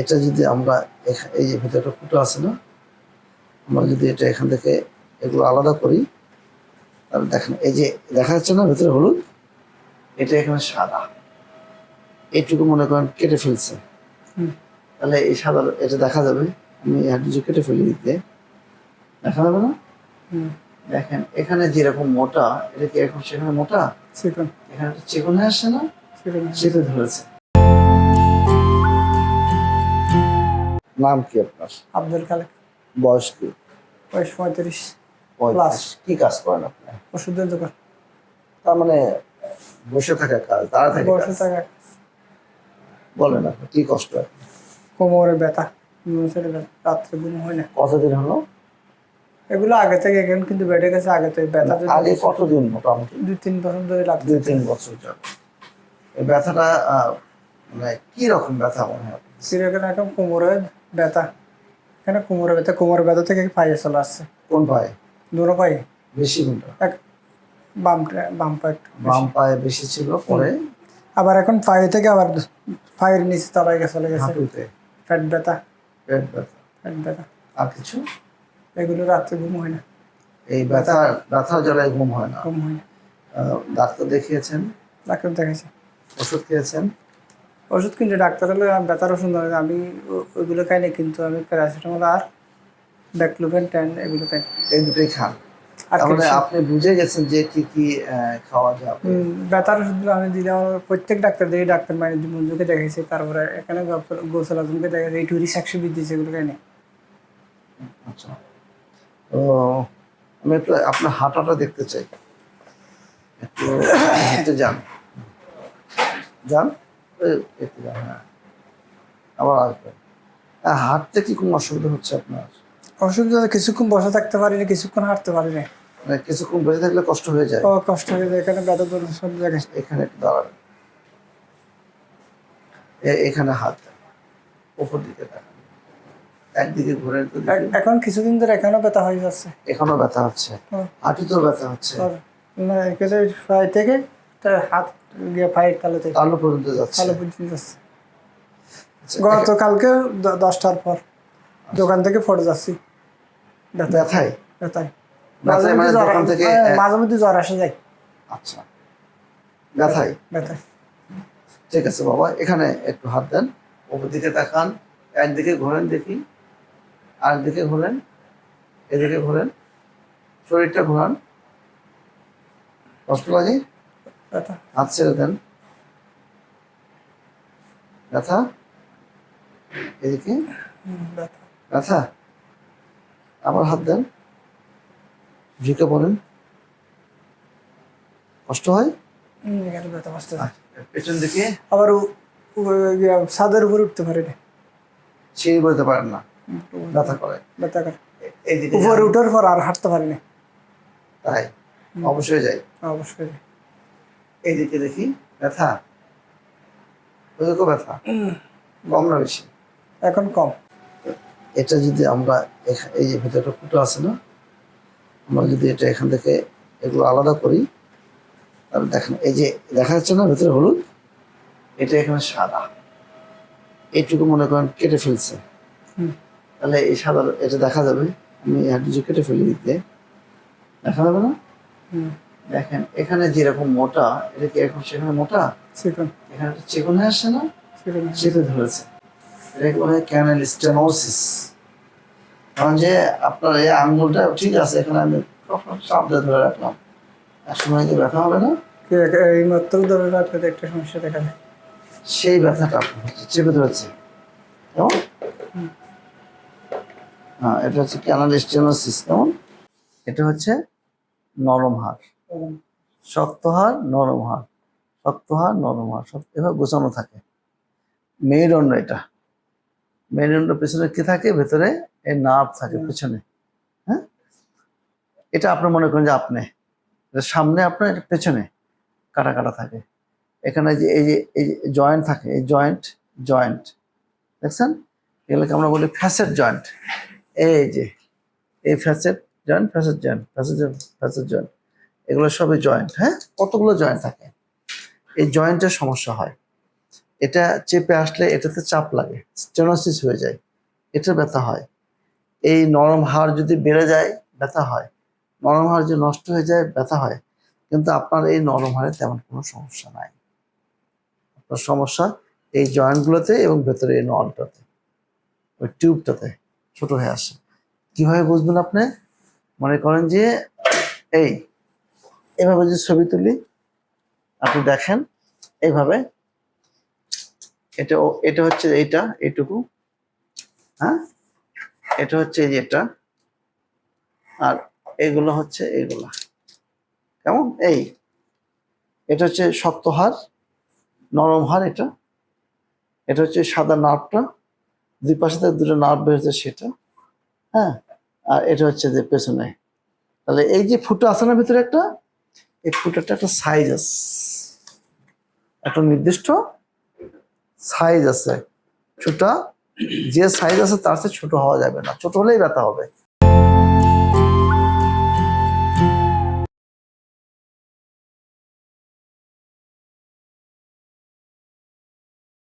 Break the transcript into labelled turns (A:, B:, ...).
A: এটা যদি আমরা এই যে ভিতরটা ফুটো আছে না আমরা যদি এটা এখান থেকে এগুলো আলাদা করি তাহলে দেখেন এই যে দেখা যাচ্ছে না ভিতরে হলুদ এটা এখানে সাদা। এইটুকু মনে করেন কেটে ফেলছে। তাহলে এই সাদা এটা দেখা যাবে আমি হাড্ডি কেটে ফেলি দিতে। দেখা যাবে না? দেখেন এখানে যেরকম মোটা এটা কি এরকম সেখানে মোটা? এখানে চিকন হয়ে আসছে না। সেটা ধরেছে। নাম কি আপনার?
B: আব্দুল কালেক
A: বয়স কি?
B: বয়স পঁয়ত্রিশ
A: পঁয়ত্রিশ। কি কাজ করেন আপনি?
B: ওষুধের দোকান
A: তার মানে বসে থাকা কাজ থাকে
B: বসে থাকা
A: বলেন আপনি কি কষ্ট?
B: কোমরে ব্যথা রাত্রে ঘুম হয় না।
A: কতদিন হলো?
B: এগুলো আগে থেকে এখন কিন্তু বেড়ে গেছে আগে থেকে ব্যথা
A: আগে কতদিন মোটামুটি?
B: দুই তিন বছর ধরে লাগছে।
A: দুই তিন বছর এই ব্যথাটা মানে কি রকম ব্যথা মনে হয়?
B: সিরিয়াল এখন কোমরে ব্যথা। এখানে কোমরে ব্যথা কোমরে ব্যথা থেকে পায়ে চলে আসছে।
A: কোন পায়ে
B: দুটো পায়ে
A: বেশি কোনটা
B: এক বাম বাম পা একটু
A: বাম পায়ে বেশি ছিল পরে?
B: আবার এখন পায়ে থেকে আবার পায়ের নিচে তলায় গেছে চলে গেছে। পেট ব্যথা।
A: পেট ব্যথা।
B: পেট ব্যথা।
A: আর কিছু?
B: এগুলো রাত্রে ঘুম হয় না।
A: এই ব্যথা ব্যথা জ্বালায় ঘুম হয় না।
B: ঘুম হয় না।
A: ডাক্তার দেখিয়েছেন?
B: ডাক্তার দেখাইছে।
A: ওষুধ খেয়েছেন?
B: ওষুধ কিনতে ডাক্তার হলে ব্যথার ওষুধ নয় আমি ওইগুলো খাই না কিন্তু আমি প্যারাসিটামল আর ব্যাকলুভেন ট্যান এগুলো খাই।
A: এই দুটোই খান।
B: কিছু-
A: আপনি বুঝে গেছেন যে কি কি খাওয়া যাবে
B: ব্যথার ওষুধগুলো আমি দিলে আমার প্রত্যেক ডাক্তার দেখি ডাক্তার মানে মঞ্জুকে দেখাইছে তারপরে এখানে গোসল আজমকে দেখাইছে এই টুরিস্ট একশো বৃদ্ধি এগুলো খাই না।
A: আচ্ছা। তো আমি একটু আপনার হাঁটাটা দেখতে চাই। একটু হেঁটে যান। যান? হ্যাঁ। আবার আসবেন হাঁটতে কি কোনো অসুবিধা হচ্ছে আপনার?
B: অসুবিধা কিছুক্ষণ বসে থাকতে পারি না কিছুক্ষণ হাঁটতে পারি না
A: মানে কিছুক্ষণ বেঁচে থাকলে কষ্ট হয়ে যায়?
B: ও কষ্ট হয়ে যায় এখানে ব্যথা ধরে সব জায়গায়।
A: এখানে এ- এখানে হাত উপর দিকে দেখান একদিকে ঘুরে
B: এখন কিছুদিন ধরে এখানেও ব্যথা হয়ে যাচ্ছে।
A: এখনও ব্যথা হচ্ছে?
B: হুম।
A: হাঁটুতেও ব্যথা হচ্ছে?
B: না এখানে পায়ে থেকে তার হাত গিয়ে পায়ের তালে থেকে
A: তালু পর্যন্ত যাচ্ছে।
B: তালে পর্যন্ত যাচ্ছে।
A: আচ্ছা,
B: গতকালকে দশটার পর দোকান থেকে পড়ে যাচ্ছি। ব্যথা
A: ব্যথায়?
B: ব্যথায়।
A: মানে
B: হ্যাঁ, মাঝে মধ্যে জ্বর আসে যায়
A: আচ্ছা। ব্যথায়?
B: ব্যথায়।
A: ঠিক আছে বাবা এখানে একটু হাত দেন। ওপর দিকে তাকান। একদিকে ঘোরেন দেখি। আরেকদিকে ঘোরেন। এদিকে ঘোরেন। শরীরটা ঘোরান। কষ্ট লাগে?
B: ব্যথা।
A: হাত ছেড়ে দেন। ব্যথা? এদিকে?
B: ব্যথা।
A: আবার হাত দেন। ঝুঁকে পড়েন কষ্ট হয়?
B: ব্যথা বসতে
A: আচ্ছা, পেছন দিকে?
B: আবার ছাদের উপরে উঠতে পারি না।
A: সিঁড়ি বইতে পারেন না। ব্যথা করে।
B: ব্যথা করে।
A: এইদিকে
B: উপরে উঠার পর আর হাঁটতে পারি না।
A: তাই? অবশ্যই যাই।
B: অবশ্যই
A: এইদিকে দেখি ব্যথা। ওইদিকেও ব্যথা। কম না বেশি?
B: এখন কম।
A: এটা যদি আমরা এই যে ভিতরটা ফুটো আছে না আমরা যদি এটা এখান থেকে এগুলো আলাদা করি তাহলে দেখেন এই যে দেখা যাচ্ছে না ভিতরে হলুদ? এটা এখানে সাদা। এইটুকু মনে করেন কেটে ফেলছে। তাহলে এই সাদা এটা দেখা যাবে আমি হাড্ডি কেটে ফেলে দিতে। দেখা যাবে না?
B: হুম,
A: দেখেন এখানে যেরকম মোটা এটা কি এখন সেখানে মোটা? এখানে চিকন হয়ে আসছে না? সেটা ধরেছে। এটাকে বলে ক্যানেল স্টেনোসিস কারণ যে আপনার এই আঙ্গুলটা ঠিক আছে এখানে আমি ধরে রাখলাম। কি ব্যথা হবে না।
B: এই মাত্র ধরে রাখলে একটা সমস্যা দেখা যায়
A: সেই ব্যথাটা চেপে ধরেছে। কেমন? হ্যাঁ এটা হচ্ছে ক্যানাল স্টেনোসিস কেমন? এটা হচ্ছে নরম হাড়। শক্ত হাড়, নরম হাড়। শক্ত হাড়, নরম হাড়, সব এভাবে গোছানো থাকে। মেরুদণ্ড এটা। মেরুদণ্ড পেছনে কি থাকে? ভেতরে এই নার্ভ থাকে পেছনে। হ্যাঁ? এটা আপনি মনে করেন যে আপনি। এটা সামনে আপনার, এটা পেছনে কাটা কাটা থাকে। এখানে যে এই যে, এই জয়েন্ট থাকে, এই জয়েন্ট জয়েন্ট দেখছেন? এগুলোকে আমরা বলি ফ্যাসেট জয়েন্ট এই যে, এই facet joint facet joint facet joint facet joint এগুলো সবই জয়েন্ট হ্যাঁ? কতগুলো জয়েন্ট থাকে? এই জয়েন্টের সমস্যা হয়। এটা চেপে আসলে এটাতে চাপ লাগে স্টেনোসিস হয়ে যায় এটা ব্যথা হয়। এই নরম হাড় যদি বেড়ে যায়, ব্যথা হয়। নরম হাড় যদি নষ্ট হয়ে যায়, ব্যথা হয়। কিন্তু আপনার এই নরম হাড়ে তেমন কোনো সমস্যা নাই। আপনার সমস্যা এই জয়েন্টগুলোতে এবং ভেতরে এই নলটাতে, ওই টিউবটাতে ছোট হয়ে আসে। কীভাবে বুঝবেন আপনি? মনে করেন যে, এই এভাবে যে ছবি তুলি, আপনি দেখেন এইভাবে এটা এটা হচ্ছে এইটা, এইটুকু। হ্যাঁ? এটা হচ্ছে এই যে এটা। আর এগুলো হচ্ছে এইগুলা কেমন? এই। এটা হচ্ছে শক্ত হার, নরম হার এটা। এটা হচ্ছে সাদা নার্ভটা দুই পাশে দুটো নার্ভ বেরোচ্ছে সেটা। হ্যাঁ? আর এটা হচ্ছে যে পেছনে। তাহলে এই যে ফুটো আছে না ভিতরে একটা? এই ফুটারটা একটা সাইজ আছে। একটা নির্দিষ্ট সাইজ আছে। ছোটা যে সাইজ আছে তার চেয়ে ছোট হওয়া যাবে না। ছোট হলেই ব্যথা হবে।